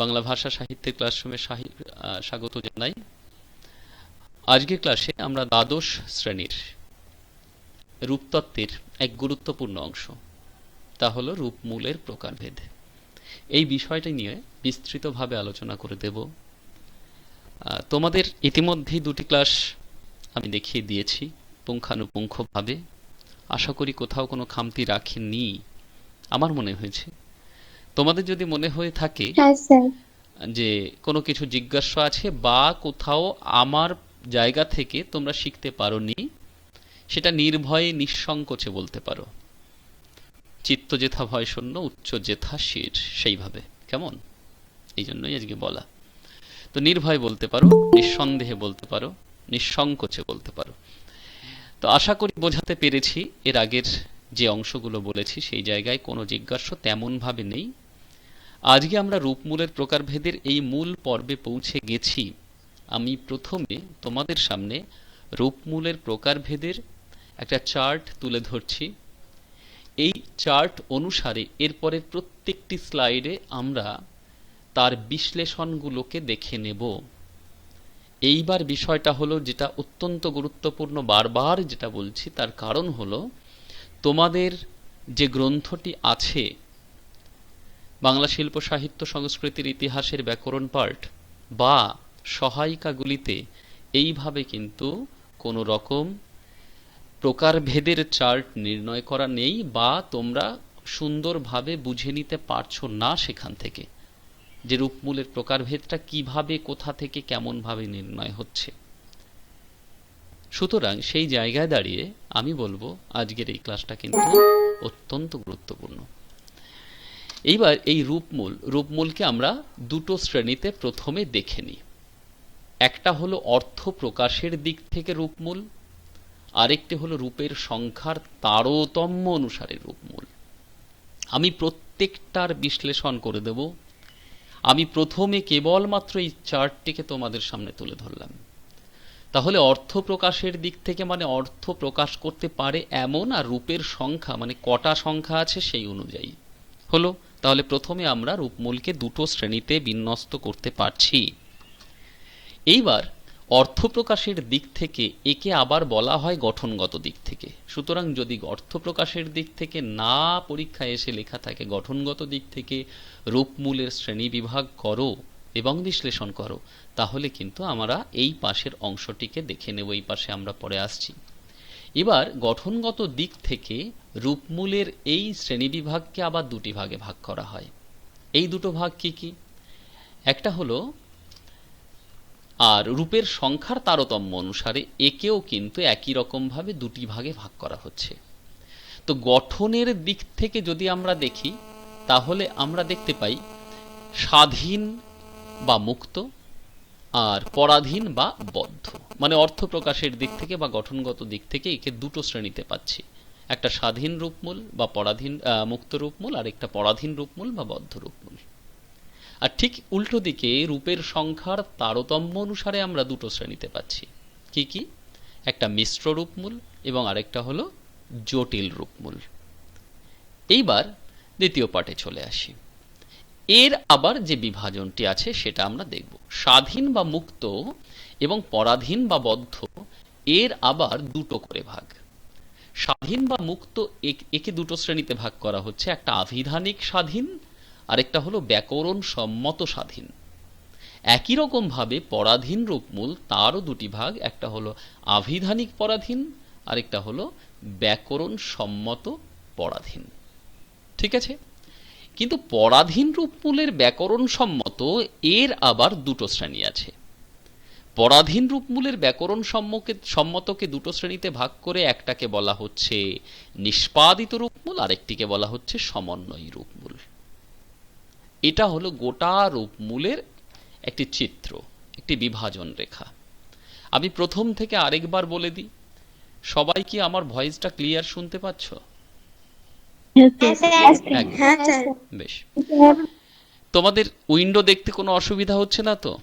বাংলা ভাষা সাহিত্যের ক্লাসরুমে স্বাগত জানাই। আজকের ক্লাসে আমরা দ্বাদশ শ্রেণির রূপতত্ত্বের এক গুরুত্বপূর্ণ অংশ, তা হলো রূপমূলের প্রকারভেদ। এই বিষয়টি নিয়ে বিস্তৃতভাবে আলোচনা করে দেব। তোমাদের ইতিমধ্যেই দুটি ক্লাস আমি দেখিয়ে দিয়েছি পুঙ্খানুপুঙ্খভাবে। আশা করি কোথাও কোনো খামতি রাখেননি, আমার মনে হয়েছে। তোমাদের যদি মনে হয়ে থাকে হ্যাঁ যে কোনো কিছু জিজ্ঞাসা আছে বা কোথাও আমার জায়গা থেকে তোমরা শিখতে পারোনি সেটা নির্ভয়ে নিঃসংকোচে বলতে পারো। চিত্ত যেথা ভয় শূন্য উচ্চ যেথা শির সেইভাবে। কেমন? এই জন্যই আজকে বলা। তো নির্ভয় বলতে পারো নিঃসন্দেহে বলতে পারো নিঃসংকোচে বলতে পারো। তো আশা করি বোঝাতে পেরেছি এর আগের যে অংশগুলো বলেছি সেই জায়গায় কোনো জিজ্ঞাসা তেমনভাবে নেই। আজকে আমরা রূপমূলের প্রকারভেদের এই মূল পর্বে পৌঁছে গেছি। আমি প্রথমে তোমাদের সামনে রূপমূলের প্রকারভেদের একটা চার্ট তুলে ধরছি। এই চার্ট অনুসারে এরপরে প্রত্যেকটি স্লাইডে আমরা তার বিশ্লেষণগুলোকে দেখে নেব। এইবার বিষয়টা হলো যেটা অত্যন্ত গুরুত্বপূর্ণ বারবার যেটা বলছি, তার কারণ হলো তোমাদের যে গ্রন্থটি আছে বাংলা শিল্প সাহিত্য সংস্কৃতির ইতিহাসের ব্যাকরণ পার্ট বা সহায়িকাগুলিতে এইভাবে কিন্তু কোনো রকম প্রকারভেদের চার্ট নির্ণয় করা নেই বা তোমরা সুন্দরভাবে বুঝে নিতে পারছ না সেখান থেকে যে রূপমূলের প্রকারভেদটা কীভাবে, কোথা থেকে, কেমনভাবে নির্ণয় হচ্ছে। সুতরাং সেই জায়গায় দাঁড়িয়ে আমি বলব, আজকের এই ক্লাসটা কিন্তু অত্যন্ত গুরুত্বপূর্ণ। এইবার এই রূপমূল, রূপমূলকে আমরা দুটো শ্রেণীতে প্রথমে দেখে নিই। একটা হলো অর্থ প্রকাশের দিক থেকে রূপমূল, আরেকটি হলো রূপের সংখ্যার তারতম্য অনুসারে রূপমূল। আমি প্রত্যেকটার বিশ্লেষণ করে দেব। আমি প্রথমে কেবলমাত্র এই চার্টটিকে তোমাদের সামনে তুলে ধরলাম। তাহলে অর্থ প্রকাশের দিক থেকে মানে অর্থ প্রকাশ করতে পারে এমন আর রূপের সংখ্যা মানে কটা সংখ্যা আছে সেই অনুযায়ী। হলো, তাহলে প্রথমে আমরা রূপমূলকে দুটো শ্রেণীতে বিন্যস্ত করতে পারছি। এইবার অর্থ প্রকাশের দিক থেকে একে আবার বলা হয় গঠনগত দিক থেকে। সুতরাং যদি অর্থ প্রকাশের দিক থেকে না পরীক্ষায় এসে লেখা থাকে গঠনগত দিক থেকে, রূপমূলের শ্রেণি বিভাগ করো এবং বিশ্লেষণ করো, তাহলে কিন্তু আমরা এই পাশের অংশটিকে দেখে নেব, এই পাশে আমরা পরে আসছি। এবার গঠনগত দিক থেকে রূপমূলের এই শ্রেণীবিভাগকে আবার দুটি ভাগে ভাগ করা হয়। এই দুটো ভাগ কি কি? একটা হলো, আর রূপের সংখ্যার তারতম্য অনুসারে একেও কিন্তু একই রকমভাবে দুটি ভাগে ভাগ করা হচ্ছে। তো গঠনের দিক থেকে যদি আমরা দেখি, তাহলে আমরা দেখতে পাই স্বাধীন বা মুক্ত, আর পরাধীন বা বদ্ধ। মানে অর্থ প্রকাশের দিক থেকে বা গঠনগত দিক থেকে একে দুটো শ্রেণীতে পাচ্ছি। একটা স্বাধীন রূপমূল বা পরাধীন মুক্ত রূপমূল, আর একটা পরাধীন রূপমূল বা বদ্ধ রূপমূল। আর ঠিক উল্টো দিকে রূপের সংখ্যার তারতম্য অনুসারে আমরা দুটো শ্রেণীতে পাচ্ছি। কি কি? একটা মিশ্র রূপমূল এবং আরেকটা হলো জটিল রূপমূল। এইবার দ্বিতীয় পাঠে চলে আসি। এর আবার যে বিভাজনটি আছে সেটা আমরা দেখব। স্বাধীন বা মুক্ত এবং পরাধীন বা বদ্ধ, এর আবার দুটো করে ভাগ। স্বাধীন বা মুক্ত একে দুটো শ্রেণীতে ভাগ করা হচ্ছে। একটা আভিধানিক স্বাধীন, আরেকটা হলো ব্যাকরণ সম্মত স্বাধীন। একই রকমভাবে পরাধীন রূপমূল, তারও দুটি ভাগ, একটা হলো আভিধানিক পরাধীন, আরেকটা হলো ব্যাকরণ সম্মত পরাধীন। ঠিক আছে? কিন্তু পরাধীন রূপমূলের ব্যাকরণ সম্মত এর আবার দুটো শ্রেণি আছে। পরাধীন রূপমূলের ব্যাকরণ সম্মকে সম্মতকে দুটো শ্রেণীতে ভাগ করে একটাকে বলা হচ্ছে নিষ্পাদিত রূপমূল আরেকটিকে বলা হচ্ছে সমন্বয়ী রূপমূল। এটা হলো গোটা রূপমূলের একটি চিত্র একটি বিভাজন রেখা। আমি প্রথম থেকে আরেকবার বলে দিই সবাই কি আমার ভয়েসটা ক্লিয়ার শুনতে পাচ্ছ? একদম। হ্যাঁ বেশ। তোমাদের উইন্ডো দেখতে কোনো অসুবিধা হচ্ছে না তো?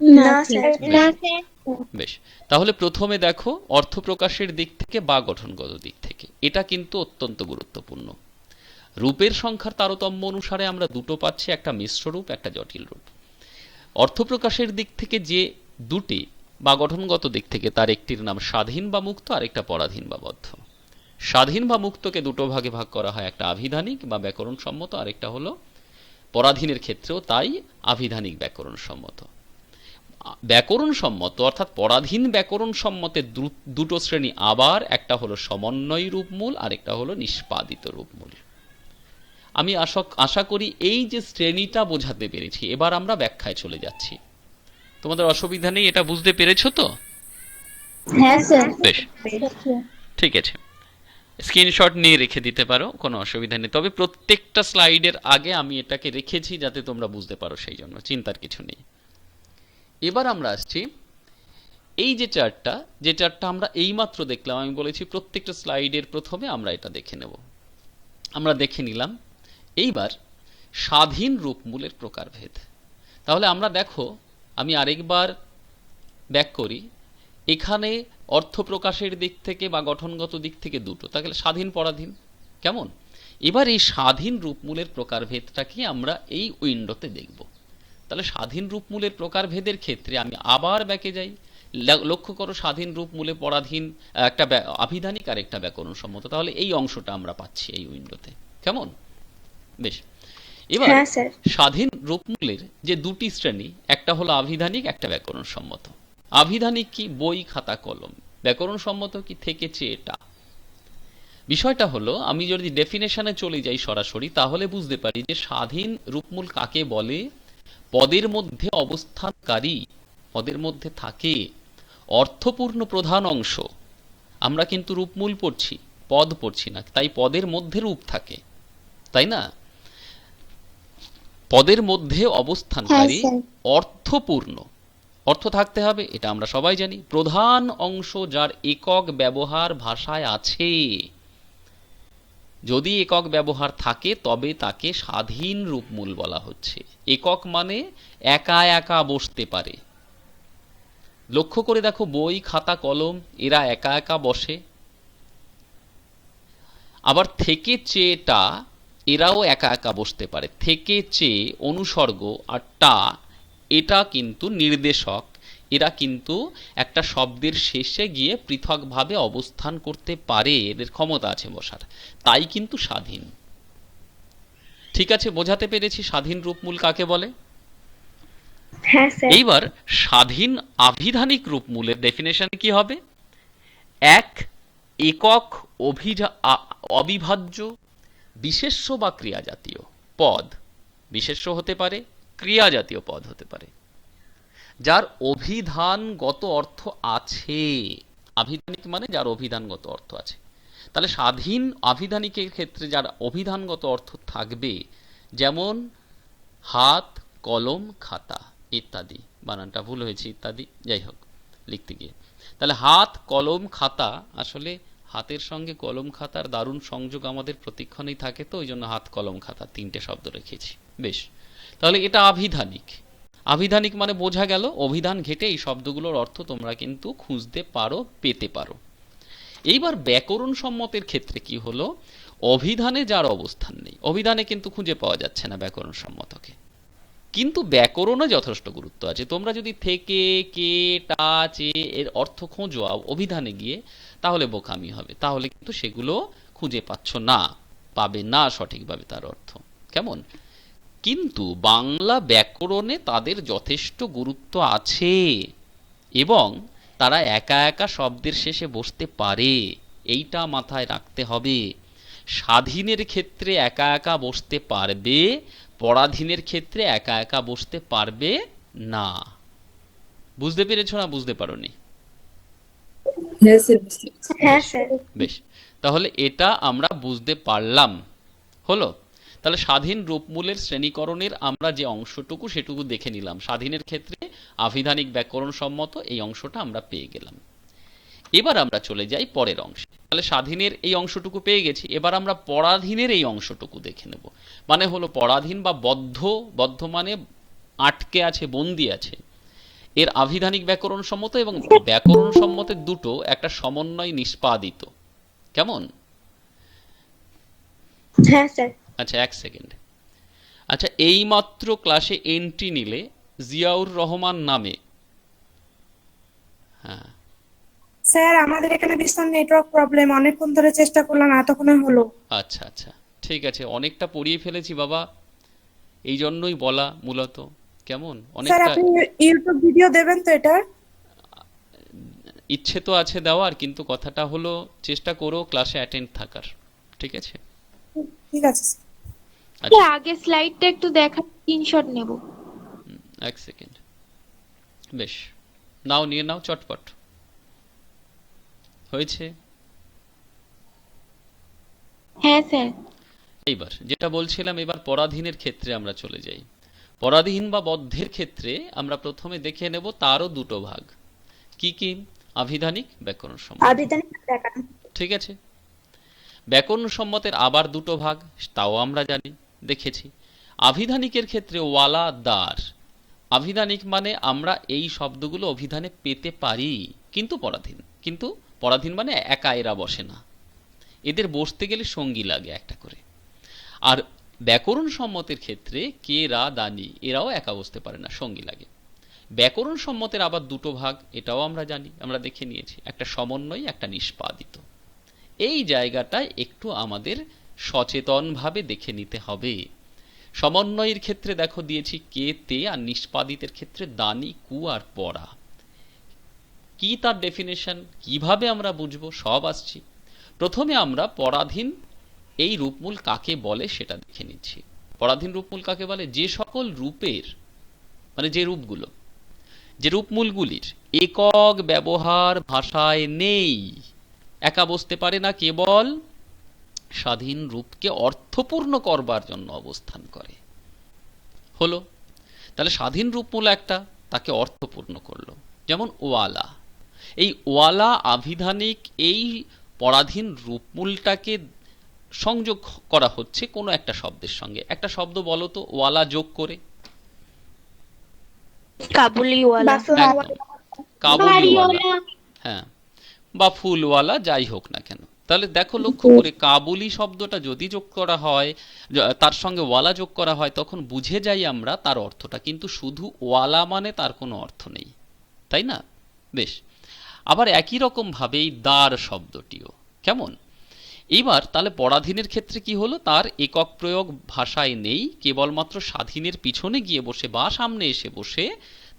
না স্যার না স্যার। বেশ তাহলে প্রথমে দেখো অর্থ প্রকাশের দিক থেকে বা গঠনগত দিক থেকে। এটা কিন্তু অত্যন্ত গুরুত্বপূর্ণ। রূপের সংখ্যার তারতম্য অনুসারে আমরা দুটো পাচ্ছি একটা মিশ্র রূপ একটা জটিল রূপ। অর্থপ্রকাশের দিক থেকে যে দুটি বা গঠনগত দিক থেকে তার একটির নাম স্বাধীন বা মুক্ত আরেকটা পরাধীন বা বদ্ধ। স্বাধীন বা মুক্তকে দুটো ভাগে ভাগ করা হয় একটা আভিধানিক বা ব্যাকরণ সম্মত আরেকটা হলো পরাধীনের ক্ষেত্রেও তাই আভিধানিক ব্যাকরণ সম্মত ব্যাকরণ সম্মত অর্থাৎ পরাধীন ব্যাকরণ সম্মতের দুটো শ্রেণি আবার একটা হলো সমন্বয় রূপমূল আরেকটা হলো নিষ্পাদিত রূপমূল। আমি আশা আশা করি এই যে শ্রেণীটা বোঝাতে পেরেছি এবার আমরা ব্যাখ্যায় চলে যাচ্ছি। তোমাদের অসুবিধা নেই এটা বুঝতে পেরেছ তো? হ্যাঁ বেশ। ঠিক আছে। স্ক্রিনশট নিয়ে রেখে দিতে পারো কোনো অসুবিধা নেই। তবে প্রত্যেকটা স্লাইডের আগে আমি এটাকে রেখেছি যাতে তোমরা বুঝতে পারো সেই জন্য চিন্তার কিছু নেই। এবার আমরা আসছি এই যে চার্টটা যে চার্টটা আমরা এইমাত্র দেখলাম, আমি বলেছি প্রত্যেকটা স্লাইডের প্রথমে আমরা এটা দেখে নেব। আমরা দেখে নিলাম, এইবার স্বাধীন রূপমূলের প্রকারভেদ। তাহলে আমরা দেখো, আমি আরেকবার ব্যাক করি, এখানে অর্থ প্রকাশের দিক থেকে বা গঠনগত দিক থেকে দুটো, তাহলে স্বাধীন পরাধীন, কেমন? এবার এই স্বাধীন রূপমূলের প্রকারভেদটাকে আমরা এই উইন্ডোতে দেখব। তাহলে স্বাধীন রূপমূলের প্রকারভেদের ক্ষেত্রে আমি আবার ব্যাকে যাই। লক্ষ্য করো স্বাধীন রূপমূলে পরাধীন একটা আভিধানিক আর একটা ব্যাকরণ সম্মত। তাহলে এই অংশটা আমরা পাচ্ছি এই উইন্ডোতে। কেমন? বেশ। এবার হ্যাঁ স্বাধীন রূপমূলের যে দুটি শ্রেণি একটা হলো আভিধানিক একটা ব্যাকরণ সম্মত। আভিধানিক কি? বই খাতা কলম। ব্যাকরণ সম্মত কি? থেকেছে এটা। বিষয়টা হলো আমি যদি ডেফিনেশনে চলে যাই সরাসরি তাহলে বুঝতে পারি যে স্বাধীন রূপমূল কাকে বলে? পদের মধ্যে অবস্থানকারী পদের মধ্যে থাকে অর্থপূর্ণ প্রধান অংশ। আমরা কিন্তু রূপমূল পড়ছি পদ পড়ছি না তাই পদের মধ্যে রূপ থাকে। তাই না? পদের মধ্যে অবস্থানকারী হ্যাঁ, অর্থপূর্ণ। অর্থ থাকতে হবে এটা আমরা সবাই জানি। প্রধান অংশ যার একক ব্যবহার ভাষায় আছে। যদি একক ব্যবহার থাকে, তবে তাকে স্বাধীন রূপমূল বলা হচ্ছে। একক মানে একা একা বসতে পারে। লক্ষ্য করে দেখো, বই, খাতা, কলম, এরা একা একা বসে। আবার থেকে চেয়েটা এরাও একা একা বসতে পারে। থেকে চেয়ে অনুসর্গ, আর টা, এটা কিন্তু নির্দেশক। এরা কিন্তু একটা শব্দের শেষে গিয়ে পৃথকভাবে অবস্থান করতে পারে এদের ক্ষমতা আছে বসার। তাই কিন্তু স্বাধীন। ঠিক আছে বোঝাতে পেরেছি স্বাধীন রূপমূল কাকে বলে? হ্যাঁ এইবার স্বাধীন আভিধানিক রূপমূলের ডেফিনেশন কি হবে? এক একক অভিজা অবিভাজ্য বিশেষ্য বা ক্রিয়া জাতীয় পদ। বিশেষ্য হতে পারে ক্রিয়া জাতীয় পদ হতে পারে। যার অভিধানগত অর্থ আছে। আভিধানিক মানে যার অভিধানগত অর্থ আছে। তাহলে স্বাধীন আভিধানিকের ক্ষেত্রে যার অভিধানগত অর্থ থাকবে, যেমন হাত, কলম, খাতা ইত্যাদি। বানানটা ভুল হয়েছে, ইত্যাদি। যাই হোক, লিখতে গিয়ে। তাহলে হাত, কলম, খাতা আসলে হাতের সঙ্গে কলম, খাতার দারুণ সংযোগ আমাদের প্রতিক্ষণেই থাকে, তো ওই জন্য হাত, কলম, খাতা তিনটে শব্দ রেখেছি। বেশ। তাহলে এটা আভিধানিক। আভিধানিক মানে বোঝা গেল, অভিধান ঘেটে এই শব্দগুলোর অর্থ তোমরা কিন্তু খুঁজতে পারো, পেতে পারো। এইবার ব্যাকরণ সম্মতের ক্ষেত্রে কি হলো? অভিধানে যার অবস্থান নেই, অভিধানে কিন্তু খুঁজে পাওয়া যাচ্ছে না ব্যাকরণ সম্মতকে কিন্তু ব্যাকরণে যথেষ্ট গুরুত্ব আছে। তোমরা যদি থেকে, কে, টা, চে এর অর্থ খোঁজো অভিধানে গিয়ে, তাহলে বোকামি হবে। তাহলে কিন্তু সেগুলো খুঁজে পাচ্ছ না, পাবে না সঠিকভাবে তার অর্থ। কেমন? কিন্তু বাংলা ব্যাকরণে তাদের যথেষ্ট গুরুত্ব আছে এবং তারা একা একা শব্দের শেষে বসতে পারে এইটা মাথায় রাখতে হবে। স্বাধীনের ক্ষেত্রে একা একা বসতে পারবে পরাধীনের ক্ষেত্রে একা একা বসতে পারবে না। বুঝতে পেরেছ না বুঝতে পারোনি? হ্যাঁ। হ্যাঁ স্যার বেশ তাহলে এটা আমরা বুঝতে পারলাম। হলো? তাহলে স্বাধীন রূপমূলের শ্রেণীকরণের আমরা যে অংশটুকু সেটুকু দেখে নিলাম। স্বাধীনের ক্ষেত্রে আভিধানিক ব্যাকরণ সম্মত এই অংশটা আমরা পেয়ে গেলাম। এবার আমরা চলে যাই পরের অংশে। তাহলে স্বাধীনের এই অংশটুকু পেয়ে গেছি। এবার আমরা পরাধীনের এই অংশটুকু দেখে নেব। মানে হলো পরাধীন বা বদ্ধ বদ্ধ মানে আটকে আছে, বন্দি আছে। এর আভিধানিক ব্যাকরণ সম্মত এবং ব্যাকরণ সম্মতের দুটো একটা সমন্বয় নিষ্পাদিত। কেমন? হ্যাঁ স্যার। আচ্ছা এক সেকেন্ড আচ্ছা এইমাত্র ক্লাসে এন্ট্রি নিলে জিয়াউর রহমান নামে। হ্যাঁ। স্যার আমাদের এখানে ভীষণ নেটওয়ার্ক প্রবলেম অনেকক্ষণ ধরে চেষ্টা করলাম এতক্ষণে হলো। আচ্ছা আচ্ছা। ঠিক আছে অনেকটা পড়িয়ে ফেলেছি বাবা। এই জন্যই বলা মূলত। কেমন? স্যার অনেকটা আপনি ইউটিউব ভিডিও দেবেন তো এটা ইচ্ছে তো আছে দেওয়ার কিন্তু কথাটা হলো চেষ্টা করো ক্লাসে অ্যাটেন্ড থাকার। ঠিক আছে? ঠিক আছে স্যার আচ্ছা। আগে স্লাইডটা একটু দেখা স্ক্রিনশট নেব। এক সেকেন্ড বেশ নাও নিয়ে নাও চটপট। হয়েছে? হ্যাঁ স্যার এইবার যেটা বলছিলাম এবার পরাধীনের ক্ষেত্রে আমরা চলে যাই। পরাধীন বা বদ্ধের ক্ষেত্রে আমরা প্রথমে দেখে নেব তারও দুটো ভাগ। কি কি? আভিধানিক ব্যাকরণ দেখা ঠিক আছে। ব্যাকরণ সম্মতের আবার দুটো ভাগ, তাও আমরা জানি, দেখেছি। আভিধানিকের ক্ষেত্রে ওয়ালা দার। আভিধানিক মানে আমরা এই শব্দগুলো অভিধানে পেতে পারি, কিন্তু পরাধীন। কিন্তু পরাধীন মানে একা এরা বসে না। এদের বসতে গেলে সঙ্গী লাগে একটা করে। আর ব্যাকরণ সম্মতের ক্ষেত্রে কে, রা দানি এরাও একা বসতে পারে না, সঙ্গী লাগে। ব্যাকরণ সম্মতের আবার দুটো ভাগ, এটাও আমরা জানি, আমরা দেখে নিয়েছি। একটা সমন্বয়, একটা নিষ্পাদিত। এই জায়গাটায় একটু আমাদের সচেতনভাবে দেখে নিতে হবে। সমন্বয়ের ক্ষেত্রে দেখো দিয়েছি কে, তে আর নিষ্পাদিতের ক্ষেত্রে দানি, কু আর পড়া। কি তার ডেফিনেশন কীভাবে আমরা বুঝব? সব আসছি। প্রথমে আমরা পরাধীন এই রূপমূল কাকে বলে সেটা দেখে নিচ্ছি। পরাধীন রূপমূল কাকে বলে? যে সকল রূপের মানে যে রূপগুলো, যে রূপমূলগুলির একক ব্যবহার ভাষায় নেই। একা বসতে পারে না কেবল স্বাধীন রূপকে অর্থপূর্ণ করবার জন্য অবস্থান করে। হলো তাহলে স্বাধীন রূপমূল একটা তাকে অর্থপূর্ণ করল। যেমন ওয়ালা। এই ওয়ালা আভিধানিক এই পরাধীন রূপমূলটাকে সংযোগ করা হচ্ছে কোনো একটা শব্দের সঙ্গে। একটা শব্দ বলো তো ওয়ালা যোগ করে। কাবুলিওয়ালা। কাবুলিওয়ালা। হ্যাঁ। বা ফুলওয়ালা যাই হোক না কেন। তাহলে দেখো লক্ষ্য করে কাবুলি শব্দটা যদি যোগ করা হয় তার সঙ্গে ওয়ালা যোগ করা হয় তখন বুঝে যাই আমরা তার অর্থটা। কিন্তু শুধু ওয়ালা মানে তার কোনো অর্থ নেই। তাই না? বেশ। আবার একই রকম ভাবে এই দার শব্দটিও। কেমন? এবার তাহলে পরাধীনের ক্ষেত্রে কি হলো? তার একক প্রয়োগ ভাষায় নেই কেবলমাত্র স্বাধীনের পিছনে গিয়ে বসে বা সামনে এসে বসে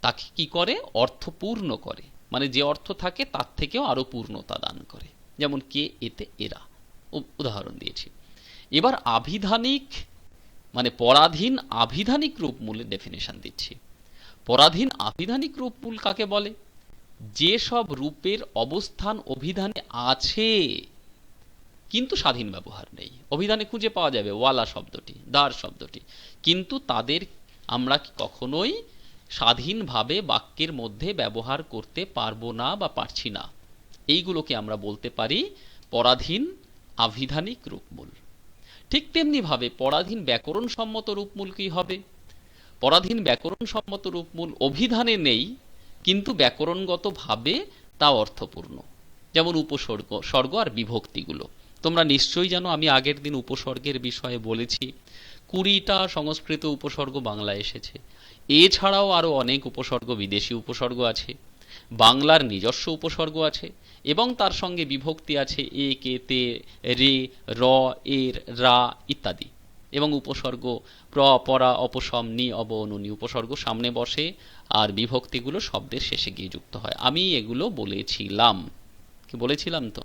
তাকে কি করে? অর্থপূর্ণ করে। মানে যে অর্থ থাকে তার থেকেও আরও পূর্ণতা দান করে। যেমন কে এতে এরা। উদাহরণ দিয়েছি। এবার আভিধানিক মানে পরাধীন আভিধানিক রূপমূলের ডেফিনেশন দিচ্ছি। পরাধীন আভিধানিক রূপমূল কাকে বলে? যে সব রূপের অবস্থান অভিধানে আছে, কিন্তু স্বাধীন ব্যবহার নেই। অভিধানে খুঁজে পাওয়া যাবে, ওয়ালা শব্দটি দার শব্দটি। কিন্তু তাদের আমরা কখনোই স্বাধীনভাবে বাক্যের মধ্যে ব্যবহার করতে পারব না বা পারছি না। এইগুলোকে আমরা বলতে পারি পরাধীন আভিধানিক রূপমূল। ঠিক তেমনিভাবে পরাধীন ব্যাকরণ সম্মত রূপমূল কি হবে? পরাধীন ব্যাকরণ সম্মত রূপমূল অভিধানে নেই, কিন্তু ব্যাকরণগতভাবে তা অর্থপূর্ণ। যেমন উপসর্গ, স্বর্গ আর বিভক্তিগুলো। তোমরা নিশ্চয়ই জানো, আমি আগের দিন উপসর্গের বিষয়ে বলেছি, কুড়িটা সংস্কৃত উপসর্গ বাংলায় এসেছে। এছাড়াও আরও অনেক উপসর্গ বিদেশি উপসর্গ আছে বাংলার নিজস্ব উপসর্গ আছে এবং তার সঙ্গে বিভক্তি আছে এ কে তে রে র এর রা ইত্যাদি। এবং উপসর্গ প্র পরা অপসম নি অব অনুনি উপসর্গ সামনে বসে আর বিভক্তিগুলো শব্দের শেষে গিয়ে যুক্ত হয়। আমি এগুলো বলেছিলাম। কি বলেছিলাম তো?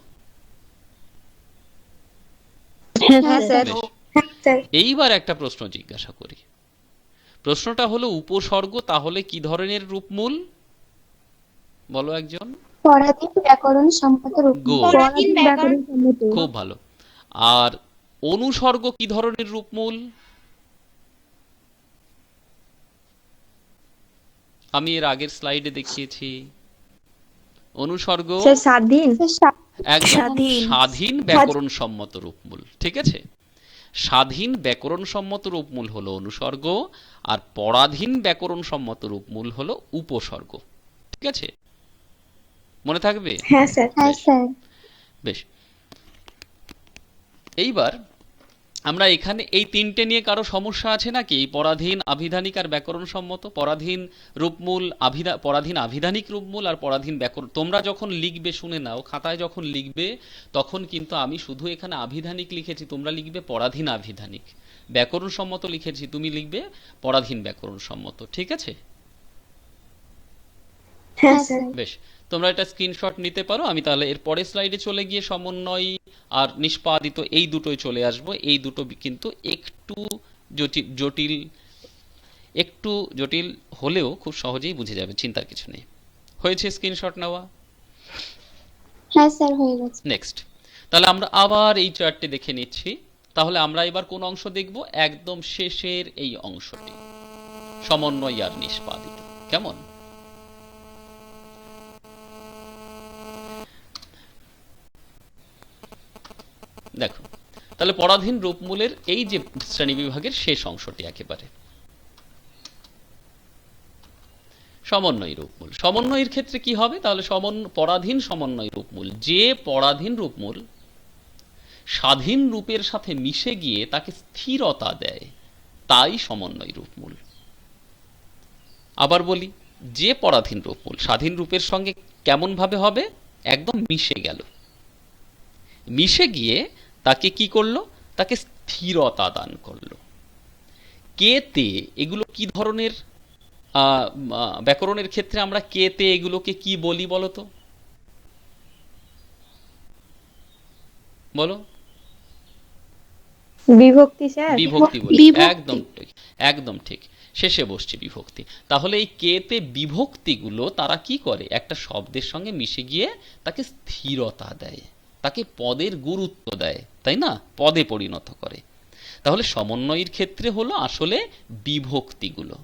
হ্যাঁ হ্যাঁ এইবার একটা প্রশ্ন জিজ্ঞাসা করি। প্রশ্নটা হলো উপসর্গ তাহলে কি ধরনের রূপমূল? বলো একজন। পরাধীন ব্যাকরণ সম্মত রূপ পরাধীন ব্যাকরণ। সম্মত খুব ভালো। আর অনুসর্গ কি ধরনের রূপমূল? আমি এর আগের স্লাইডে দেখিয়েছি। অনুসর্গ। স্বাধীন। ব্যাকরণ সম্মত রূপমূল ঠিক আছে? স্বাধীন ব্যাকরণসম্মত রূপমূল হলো অনুসর্গ আর পরাধীন ব্যাকরণসম্মত রূপমূল হলো উপসর্গ। ঠিক আছে? মনে থাকবে? হ্যাঁ স্যার। হ্যাঁ স্যার। বেশ। এইবার আমরা এখানে এই তিনটে নিয়ে কারও সমস্যা আছে নাকি? পরাধীন আভিধানিক আর ব্যাকরণ সম্মত, পরাধীন রূপমূল আভিধা, পরাধীন আভিধানিক রূপমূল আর পরাধীন ব্যাকরণ। তোমরা যখন লিখবে, শুনে নাও, খাতায় যখন লিখবে, তখন কিন্তু আমি শুধু এখানে আভিধানিক লিখেছি, তোমরা লিখবে পরাধীন আভিধানিক। ব্যাকরণ সম্মত লিখেছি, তুমি লিখবে পরাধীন ব্যাকরণ সম্মত, ঠিক আছে? হ্যাঁ স্যার বেশ তোমরা এটা স্ক্রিনশট নিতে পারো আমি তাহলে এর পরের স্লাইডে চলে গিয়ে সমন্বয় আর নিষ্পাদিত এই দুটোই চলে আসব। এই দুটো কিন্তু একটু জটিল জটিল একটু জটিল হলেও খুব সহজেই বুঝে যাবে চিন্তার কিছু নেই। হয়েছে স্ক্রিনশট নেওয়া? হ্যাঁ স্যার হয়ে গেছে। নেক্সট তাহলে আমরা আবার এই চার্টটি দেখে নিচ্ছি। তাহলে আমরা এবার কোন অংশ দেখব? একদম শেষের এই অংশটি। সমন্বয় আর নিষ্পাদিত। কেমন? দেখো, তাহলে পরাধীন রূপমূলের এই যে শ্রেণীবিভাগের শেষ অংশটি একেবারে। সমন্বয় রূপমূল। সমন্বয়ের ক্ষেত্রে কি হবে? তাহলে সমন, পরাধীন সমন্বয় রূপমূল। যে পরাধীন রূপমূল স্বাধীন রূপের সাথে মিশে গিয়ে তাকে স্থিরতা দেয়, তাই সমন্বয় রূপমূল। আবার বলি, যে পরাধীন রূপমূল স্বাধীন রূপের সঙ্গে কেমন ভাবে হবে? একদম মিশে গেল। মিশে গিয়ে তাকে কি করল? তাকে স্থিরতা দান করল। কে তে এগুলো কি ধরনের ব্যাকরণের ক্ষেত্রে আমরা কে তে এগুলোকে কি বলি বলো তো? বলো। বিভক্তি স্যার? বিভক্তি বলি একদম ঠিক একদম ঠিক। শেষে বসছে বিভক্তি। তাহলে এই কেতে বিভক্তিগুলো তারা কি করে? একটা শব্দের সঙ্গে মিশে গিয়ে তাকে স্থিরতা দেয়। তাকে পদের গুরুত্ব দেয়, তাই না? পদে পরিণত করে। তাহলে সমন্বয়ের ক্ষেত্রে হলো আসলে বিভক্তিগুলো।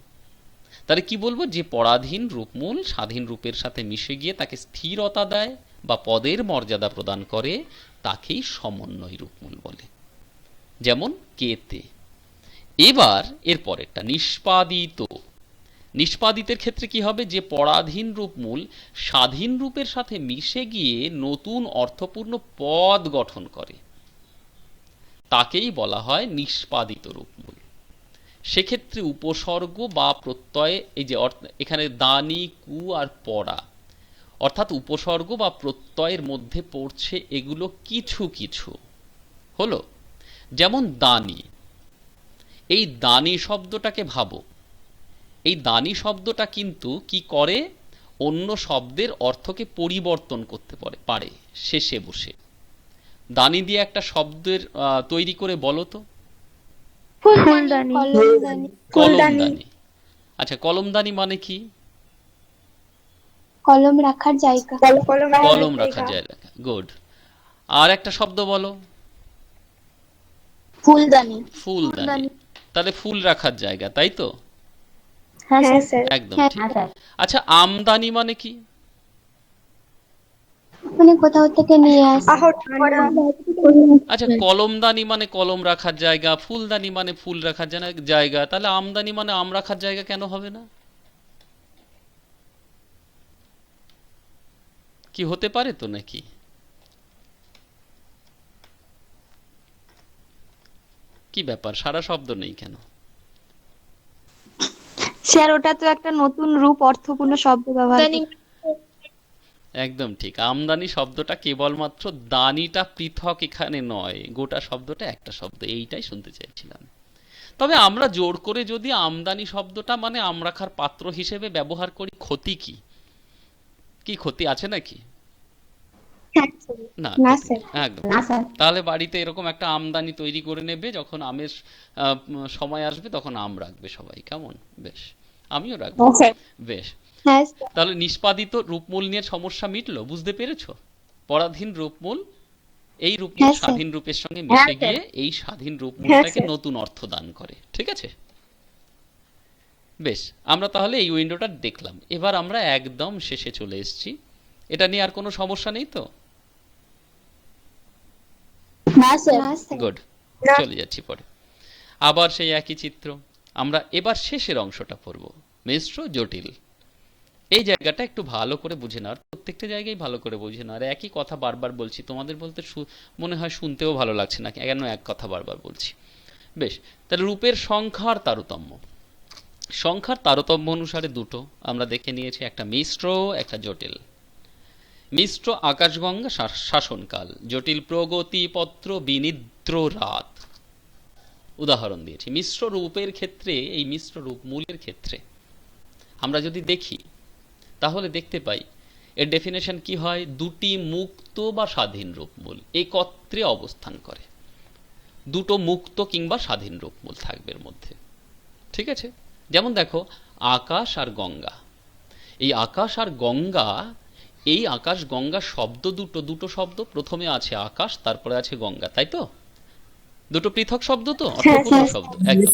তাহলে কি বলব? যে পরাধীন রূপমূল স্বাধীন রূপের সাথে মিশে গিয়ে তাকে স্থিরতা দেয় বা পদের মর্যাদা প্রদান করে, তাকেই সমন্বয় রূপমূল বলে। যেমন কেতে। এবার এর পরেরটা, নিষ্পাদিত। নিষ্পাদিতের ক্ষেত্রে কি হবে? যে পরাধীন রূপমূল স্বাধীন রূপের সাথে মিশে গিয়ে নতুন অর্থপূর্ণ পদ গঠন করে। তাকেই বলা হয় নিষ্পাদিত রূপমূল সেক্ষেত্রে উপসর্গ বা প্রত্যয়, এই যে এখানে দানি, কু আর পড়া অর্থাৎ উপসর্গ বা প্রত্যয়ের মধ্যে পড়ছে এগুলো কিছু কিছু। হলো? যেমন দানি। এই দানি শব্দটাকে ভাবো। এই দানি শব্দটা কিন্তু কি করে? অন্য শব্দের অর্থকে পরিবর্তন করতে পারে পারে শেষে বসে। দানি দিয়ে একটা শব্দের তৈরি করে বলো তো। কলমদানি। আচ্ছা কলমদানি মানে কি? কলম রাখার জায়গা। কলম রাখার জায়গা। গুড। আর একটা শব্দ বলো। ফুলদানি। ফুলদানি। তাহলে ফুল রাখার জায়গা তাই তো? হ্যাঁ একদম ঠিক। আচ্ছা আমদানি মানে কি? মানে কোথাও থেকে নিয়ে আচ্ছা কলমদানি মানে কলম রাখার জায়গা ফুলদানি মানে ফুল রাখার জায়গা। তাহলে আমদানি মানে আম রাখার জায়গা কেন হবে না? কি হতে পারে তো নাকি? কি ব্যাপার? সারা শব্দ নেই কেন? স্যার ওটা তো একটা নতুন রূপ অর্থপূর্ণ শব্দ ব্যবহার একদম ঠিক। আমদানি শব্দটা কেবলমাত্র দানিটা পৃথক এখানে নয় গোটা শব্দটা একটা শব্দ এইটাই শুনতে চাইছিলাম। তবে আমরা জোর করে যদি আমদানি শব্দটা মানে আমরা রাখার পাত্র হিসেবে ব্যবহার করি ক্ষতি কি? কি ক্ষতি আছে নাকি? না। একদম। তাহলে বাড়িতে এরকম একটা আমদানি তৈরি করে নেবে যখন আমের সময় আসবে তখন আম রাখবে সবাই কেমন? বেশ। আমিও রাখব। বেশ। হ্যাঁ তাহলে নিষ্পাদিত রূপমূল নিয়ে সমস্যা মিটলো বুঝতে পেরেছ? পরাধীন রূপমূল এই রূপমূল হ্যাঁ, স্বাধীন রূপের সঙ্গে মিশে গিয়ে এই স্বাধীন রূপমূলটাকে নতুন অর্থ দান করে ঠিক আছে? বেশ আমরা তাহলে এই উইন্ডোটা দেখলাম। এবার আমরা একদম শেষে চলে এসেছি। এটা নিয়ে আর কোনো সমস্যা নেই তো? গুড চলে যাচ্ছি পরে। আবার সেই একই চিত্র। আমরা এবার শেষের অংশটা পড়ব। মিশ্র জটিল। এই জায়গাটা একটু ভালো করে বুঝে নেওয়ার প্রত্যেকটা জায়গায় ভালো করে বুঝে নেওয়ার একই কথা বারবার বলছি। তোমাদের বলতে মনে হয় শুনতেও ভালো লাগছে না। কেন এক কথা বারবার বলছি। বেশ তাহলে রূপের সংখ্যার তারতম্য। সংখ্যার তারতম্য অনুসারে দুটো। আমরা দেখে নিয়েছি একটা মিশ্র একটা জটিল। মিশ্র আকাশগঙ্গা শাসনকাল, জটিল প্রগতি পত্র বিনিদ্র রাত। উদাহরণ দিয়েছি, মিশ্র রূপের ক্ষেত্রে, এই মিশ্র রূপ মূলের ক্ষেত্রে। আমরা যদি দেখি, তাহলে দেখতে পাই, এর ডেফিনেশন কি হয়? দুটি মুক্ত বা স্বাধীন রূপমূল একত্রে অবস্থান করে। দুটো মুক্ত কিংবা স্বাধীন রূপমূল থাকবে এর মধ্যে। ঠিক আছে? যেমন দেখো, আকাশ আর গঙ্গা। এই আকাশ আর গঙ্গা এই আকাশ গঙ্গা শব্দ দুটো দুটো শব্দ প্রথমে আছে আকাশ তারপরে আছে গঙ্গা তাই তো? দুটো পৃথক শব্দ তো? অর্থপূর্ণ হ্যাঁ। শব্দ? একদম।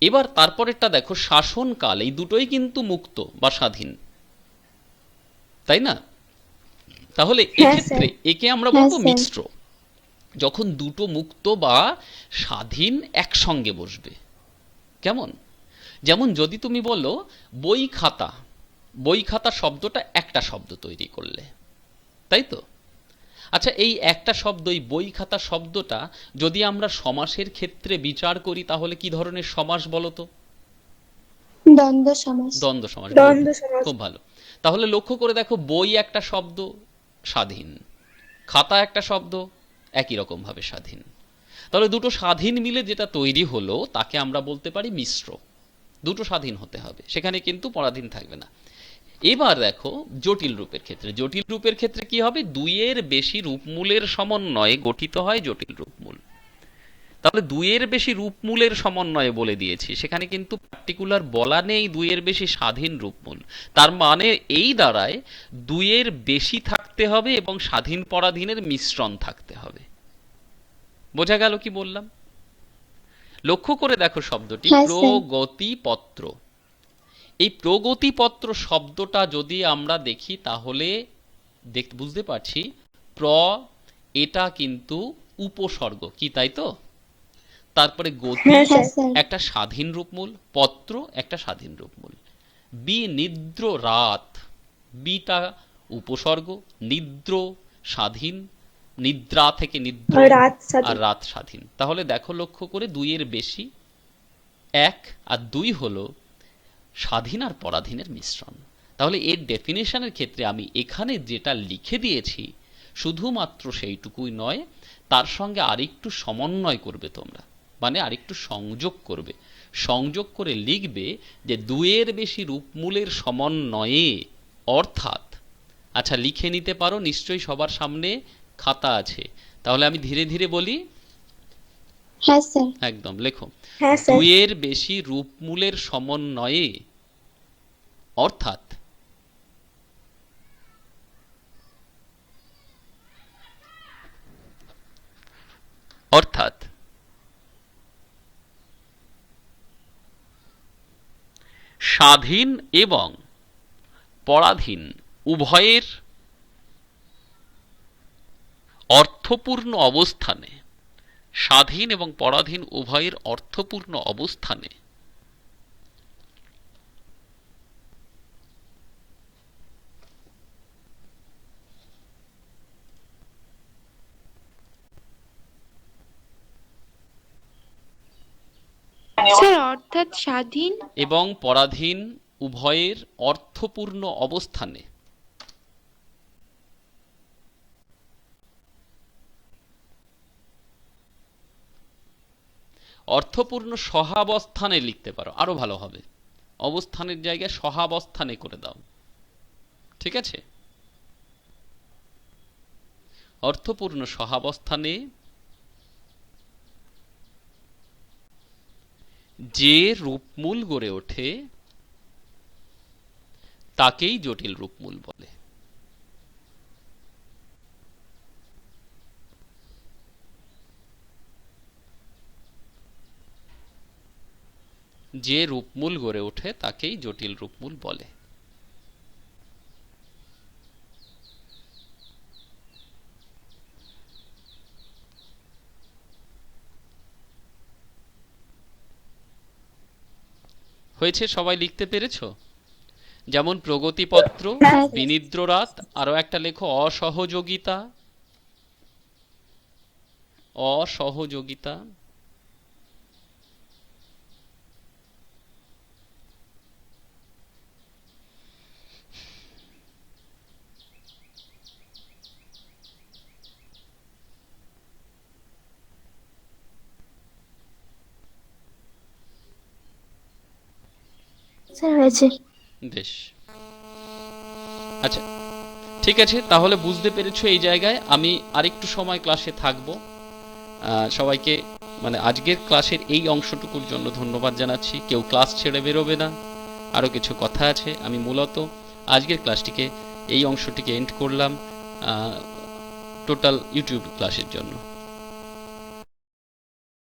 এবার তারপরেরটা দেখো শাসনকাল এই দুটোই কিন্তু মুক্ত বা স্বাধীন। তাই না? তাহলে হ্যাঁ, এক্ষেত্রে একে আমরা হ্যাঁ, বলব মিশ্র। যখন দুটো মুক্ত বা স্বাধীন একসঙ্গে বসবে। কেমন? যেমন যদি তুমি বলো বই খাতা বই খাতা শব্দটা একটা শব্দ তৈরি করলে। তাই তো? আচ্ছা এই একটা শব্দ এই বই খাতা শব্দটা যদি আমরা সমাসের ক্ষেত্রে বিচার করি তাহলে কি ধরনের সমাস বলো তো? দ্বন্দ্ব সমাস। দ্বন্দ্ব সমাস সমাস। খুব ভালো। তাহলে লক্ষ্য করে দেখো বই একটা শব্দ স্বাধীন খাতা একটা শব্দ একই রকম ভাবে স্বাধীন। তাহলে দুটো স্বাধীন মিলে যেটা তৈরি হলো তাকে আমরা বলতে পারি মিশ্র। দুটো স্বাধীন হতে হবে। সেখানে কিন্তু পরাধীন থাকবে না। এবার দেখো জটিল রূপের ক্ষেত্রে। জটিল রূপের ক্ষেত্রে কি হবে? দুইয়ের বেশি রূপমূলের সমন্বয়ে গঠিত হয় জটিল রূপমূল। তাহলে দুইয়ের বেশি রূপমূলের সমন্বয়ে বলে দিয়েছি সেখানে কিন্তু পার্টিকুলার বলা নেই দুইয়ের বেশি স্বাধীন রূপমূল। তার মানে এই দ্বারায় দুইয়ের বেশি থাকতে হবে এবং স্বাধীন পরাধীনের মিশ্রণ থাকতে হবে। বোঝা গেল কি বললাম? লক্ষ্য করে দেখো শব্দটি। হ্যাঁ। প্রগতিপত্র এই প্রগতিপত্র শব্দটা যদি আমরা দেখি তাহলে দেখ বুঝতে পারছি। প্র এটা কিন্তু উপসর্গ। কি তাই তো? তারপরে গতি হ্যাঁ, হ্যাঁ স্যার একটা স্বাধীন রূপমূল পত্র একটা স্বাধীন রূপমূল। বি নিদ্র রাত। বিটা উপসর্গ নিদ্র স্বাধীন নিদ্রা থেকে নিদ্র আর রাত স্বাধীন। আর রাত স্বাধীন। তাহলে দেখো লক্ষ্য করে দুইয়ের বেশি। এক আর দুই হলো স্বাধীন আর পরাধীনের মিশ্রণ। তাহলে এর ডেফিনেশনের ক্ষেত্রে আমি এখানে যেটা লিখে দিয়েছি, শুধুমাত্র সেইটুকুই নয়, তার সঙ্গে আরেকটু সমন্বয় করবে তোমরা। মানে আরেকটু সংযোগ করবে। সংযোগ করে লিখবে যে দুয়ের বেশি রূপমূলের সমন্বয়ে, অর্থাৎ আচ্ছা লিখে নিতে পারো, নিশ্চয়ই সবার সামনে খাতা আছে। তাহলে আমি ধীরে ধীরে বলি হ্যাঁ স্যার। একদম লেখো। হ্যাঁ স্যার। দুইয়ের বেশি রূপমূলের সমন্বয়ে অর্থাৎ অর্থাৎ স্বাধীন এবং পরাধীন উভয়ের অর্থপূর্ণ অবস্থানে স্বাধীন এবং পরাধীন উভয়ের অর্থপূর্ণ অবস্থানে। অর্থাৎ স্বাধীন এবং পরাধীন উভয়ের অর্থপূর্ণ অবস্থানে। অর্থপূর্ণ সহাবস্থানে লিখতে পারো। আরও ভালো হবে। অবস্থানের জায়গায় সহাবস্থানে করে দাও। ঠিক আছে? অর্থপূর্ণ সহাবস্থানে যে রূপমূল গড়ে ওঠে, তাকেই জটিল রূপমূল বলে। যে রূপমূল গড়ে ওঠে তাকেই জটিল রূপমূল বলে। হয়েছে সবাই লিখতে পেরেছ? যেমন প্রগতিপত্র হ্যাঁ। বিনিদ্র রাত আরও একটা লেখো অসহযোগিতা। অসহযোগিতা স্যার হয়েছে। বেশ। আচ্ছা ঠিক আছে, তাহলে বুঝতে পেরেছ এই জায়গায়। আমি আরেকটু সময় ক্লাসে থাকব। সবাইকে মানে আজকের ক্লাসের এই অংশটুকুর জন্য ধন্যবাদ জানাচ্ছি। কেউ ক্লাস ছেড়ে বেরোবে না। আরও কিছু কথা আছে, আমি মূলত আজকের ক্লাসটিকে এই অংশটিকে এন্ড করলাম টোটাল ইউটিউব ক্লাসের জন্য।